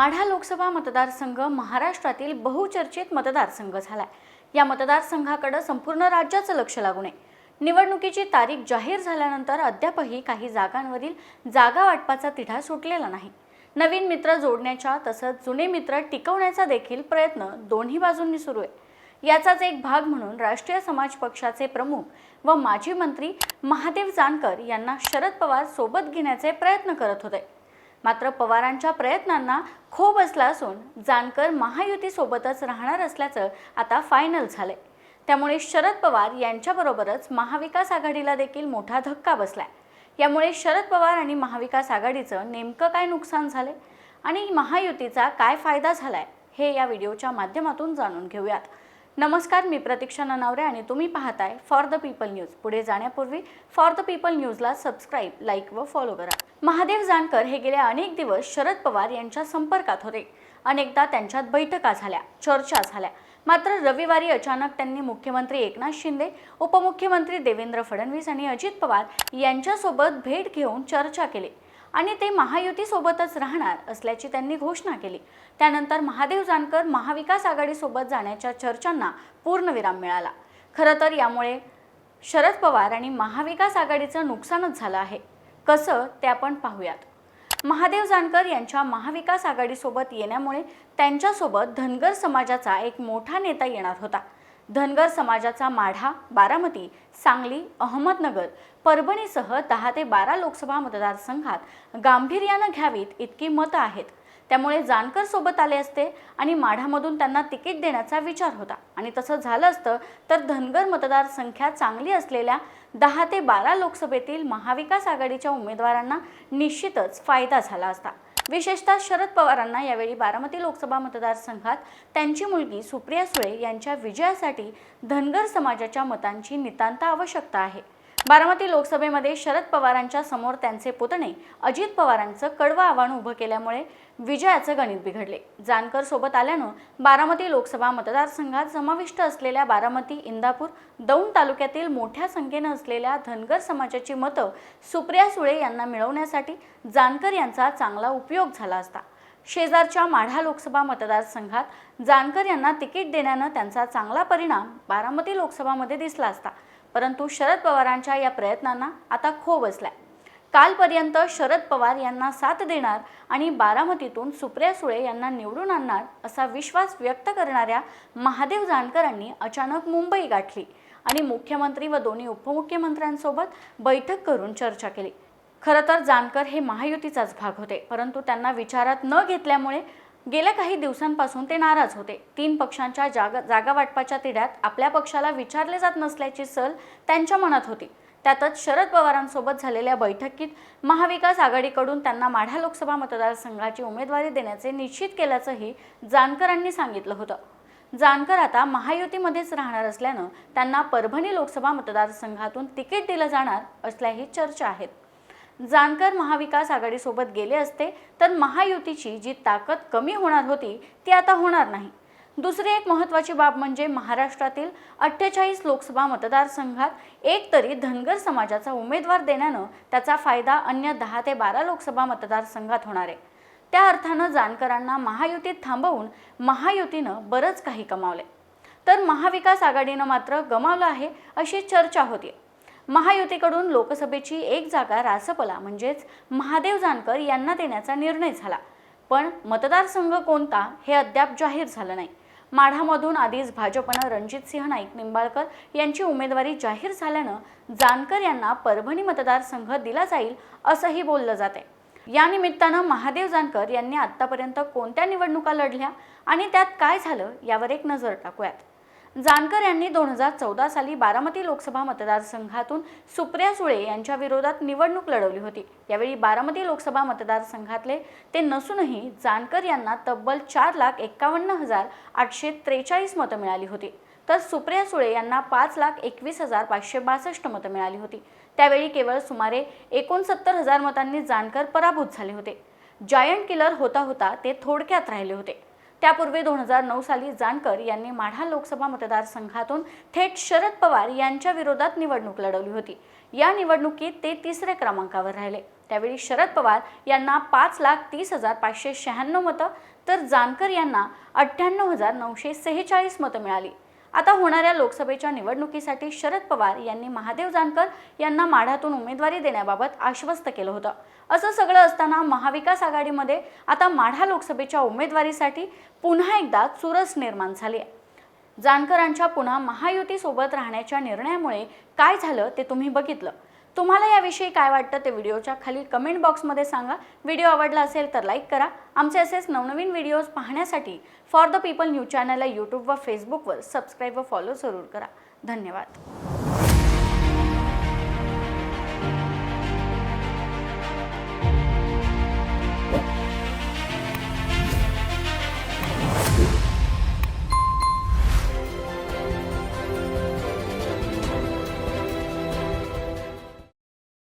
माढा लोकसभा मतदारसंघ महाराष्ट्रातील बहुचर्चित मतदारसंघ झालाय. या मतदारसंघाकडे संपूर्ण राज्याचं लक्ष लागू नये. निवडणुकीची तारीख जाहीर झाल्यानंतर अद्यापही काही जागांवरील जागा वाटपाचा तिढा सुटलेला नाही. नवीन मित्र जोडण्याच्या तसंच जुने मित्र टिकवण्याचा देखील प्रयत्न दोन्ही बाजूंनी सुरू आहे. याचाच एक भाग म्हणून राष्ट्रीय समाज पक्षाचे प्रमुख व माजी मंत्री महादेव जानकर यांना शरद पवार सोबत घेण्याचे प्रयत्न करत होते. मात्र पवारांच्या प्रयत्नांना खो बसला असून जानकर महायुतीसोबतच राहणार असल्याचं आता फायनल झालंय. त्यामुळे शरद पवार यांच्याबरोबरच महाविकास आघाडीला देखील मोठा धक्का बसलाय. यामुळे शरद पवार आणि महाविकास आघाडीचं नेमकं काय नुकसान झाले आणि महायुतीचा काय फायदा झालाय हे या व्हिडिओच्या माध्यमातून जाणून घेऊयात. नमस्कार मी प्रतीक्षा ननावरे आणि तुम्ही पाहताय फॉर द पीपल न्यूज पुढे जाण्यापूर्वी फॉर द पीपल न्यूजला सबस्क्राईब लाईक व फॉलो करा. महादेव जानकर हे गेले अनेक दिवस शरद पवार यांच्या संपर्कात होते. अनेकदा त्यांच्यात बैठका झाल्या चर्चा झाल्या. मात्र रविवारी अचानक त्यांनी मुख्यमंत्री एकनाथ शिंदे उपमुख्यमंत्री देवेंद्र फडणवीस आणि अजित पवार यांच्यासोबत भेट घेऊन चर्चा केली. आणि ते महायुतीसोबतच राहणार असल्याची त्यांनी घोषणा केली. त्यानंतर महादेव जानकर महाविकास आघाडीसोबत जाण्याच्या चर्चांना पूर्णविराम मिळाला. खरं तर यामुळे शरद पवार आणि महाविकास आघाडीचं नुकसानच झालं आहे. कसं ते आपण पाहूयात. महादेव जानकर यांच्या महाविकास आघाडीसोबत येण्यामुळे त्यांच्यासोबत धनगर समाजाचा एक मोठा नेता येणार होता. धनगर समाजाचा माढा बारामती सांगली अहमदनगर परभणीसह दहा ते बारा लोकसभा मतदारसंघात गांभीर्यानं घ्यावीत इतकी मतं आहेत. त्यामुळे जानकर सोबत आले असते आणि माढामधून त्यांना तिकीट देण्याचा विचार होता. आणि तसं झालं असतं तर धनगर मतदारसंख्या चांगली असलेल्या दहा ते बारा लोकसभेतील महाविकास आघाडीच्या उमेदवारांना निश्चितच फायदा झाला असता. विशेषतः शरद पवारांना यावेळी बारामती लोकसभा मतदारसंघात त्यांची मुलगी सुप्रिया सुळे यांच्या विजयासाठी धनगर समाजाच्या मतांची नितांत आवश्यकता आहे. बारामती लोकसभेमध्ये शरद पवारांच्या समोर त्यांचे पुतणे अजित पवारांचं कडवं आव्हान उभं केल्यामुळे विजयाचं गणित बिघडले. जानकर सोबत आल्यानं बारामती लोकसभा मतदारसंघात समाविष्ट असलेल्या बारामती इंदापूर दौंड तालुक्यातील मोठ्या संख्येनं असलेल्या धनगर समाजाची मतं सुप्रिया सुळे यांना मिळवण्यासाठी जानकर यांचा चांगला उपयोग झाला असता. शेजारच्या माढा लोकसभा मतदारसंघात जानकर यांना तिकीट देण्यानं त्यांचा चांगला परिणाम बारामती लोकसभामध्ये दिसला असता. परंतु शरद पवारांच्या या प्रयत्नांना आता खो बसलाय. कालपर्यंत शरद पवार यांना साथ देणार आणि बारामतीतून सुप्रिया सुळे यांना निवडून आणणार असा विश्वास व्यक्त करणाऱ्या महादेव जानकरांनी अचानक मुंबई गाठली आणि मुख्यमंत्री व दोन्ही उपमुख्यमंत्र्यांसोबत बैठक करून चर्चा केली. खरं तर जानकर हे महायुतीचाच भाग होते परंतु त्यांना विचारात न घेतल्यामुळे गेल्या काही दिवसांपासून ते नाराज होते. तीन पक्षांच्या जागा जागा वाटपाच्या तिढ्यात आपल्या पक्षाला विचारले जात नसल्याची सल त्यांच्या मनात होती. त्यातच शरद पवारांसोबत झालेल्या बैठकीत महाविकास आघाडीकडून त्यांना माढा लोकसभा मतदारसंघाची उमेदवारी देण्याचे निश्चित केल्याचंही जानकरांनी सांगितलं होतं. जानकर आता महायुतीमध्येच राहणार असल्यानं त्यांना परभणी लोकसभा मतदारसंघातून तिकीट दिलं जाणार असल्याही चर्चा आहेत. जानकर महाविकास आघाडीसोबत गेले असते तर महायुतीची जी ताकद कमी होणार होती ती आता होणार नाही. दुसरी एक महत्त्वाची बाब म्हणजे महाराष्ट्रातील अठ्ठेचाळीस लोकसभा मतदारसंघात एक तरी धनगर समाजाचा उमेदवार देण्यानं त्याचा फायदा अन्य दहा ते बारा लोकसभा मतदारसंघात होणार आहे. त्या अर्थानं जानकरांना महायुतीत थांबवून महायुतीनं बरंच काही कमावले तर महाविकास आघाडीनं मात्र गमावलं आहे अशी चर्चा होती महायुतीकडून लोकसभेची एक जागा रासपला म्हणजेच महादेव जानकर यांना देण्याचा निर्णय झाला. पण मतदारसंघ कोणता हे अद्याप जाहीर झालं नाही. माढामधून आधीच भाजपनं रणजितसिंह नाईक निंबाळकर यांची उमेदवारी जाहीर झाल्यानं जानकर यांना परभणी मतदारसंघ दिला जाईल असंही बोललं जाते या निमित्तानं महादेव जानकर यांनी आतापर्यंत कोणत्या निवडणुका लढल्या आणि त्यात काय झालं यावर एक नजर टाकूयात. जानकर यांनी दोन हजार चौदा साली बारामती लोकसभा मतदारसंघातून सुप्रिया सुळे यांच्या विरोधात निवडणूक लढवली होती. यावेळी बारामती लोकसभा मतदारसंघातले ते नसूनही जानकर यांना तब्बल चार लाख एक्कावन्न हजार आठशे त्रेचाळीस मतं मिळाली होती. तर सुप्रिया सुळे यांना पाच लाख एकवीस हजार पाचशे बासष्ट मतं मिळाली होती. त्यावेळी केवळ सुमारे एकोणसत्तर हजार मतांनी जानकर पराभूत झाले होते. जायंट किलर होता होता ते थोडक्यात राहिले होते. त्यापूर्वी दोन हजार नऊ साली जानकर यांनी माढा लोकसभा मतदारसंघातून थेट शरद पवार यांच्या विरोधात निवडणूक लढवली होती. या निवडणुकीत ते तिसऱ्या क्रमांकावर राहिले. त्यावेळी शरद पवार यांना पाच लाख तीस हजार पाचशे शहाण्णव मतं तर जानकर यांना अठ्ठ्याण्णव हजार नऊशे सेहेचाळीस मतं मिळाली. आता होणाऱ्या लोकसभेच्या निवडणुकीसाठी शरद पवार यांनी महादेव जानकर यांना माढ्यातून उमेदवारी देण्याबाबत आश्वस्त केलं होतं. असं सगळं असताना महाविकास आघाडीमध्ये आता माढा लोकसभेच्या उमेदवारीसाठी पुन्हा एकदा चुरस निर्माण झाली आहे. जानकरांच्या पुन्हा महायुतीसोबत राहण्याच्या निर्णयामुळे काय झालं ते तुम्ही बघितलं. तुम्हाला याविषयी काय वाटतं ते व्हिडिओच्या खाली कमेंट बॉक्समध्ये सांगा. व्हिडिओ आवडला असेल तर लाईक करा. आमचे असेच नवनवीन व्हिडिओज पाहण्यासाठी फॉर द पीपल न्यूज चॅनलला यूट्यूब व फेसबुकवर सबस्क्राईब व फॉलो जरूर करा. धन्यवाद.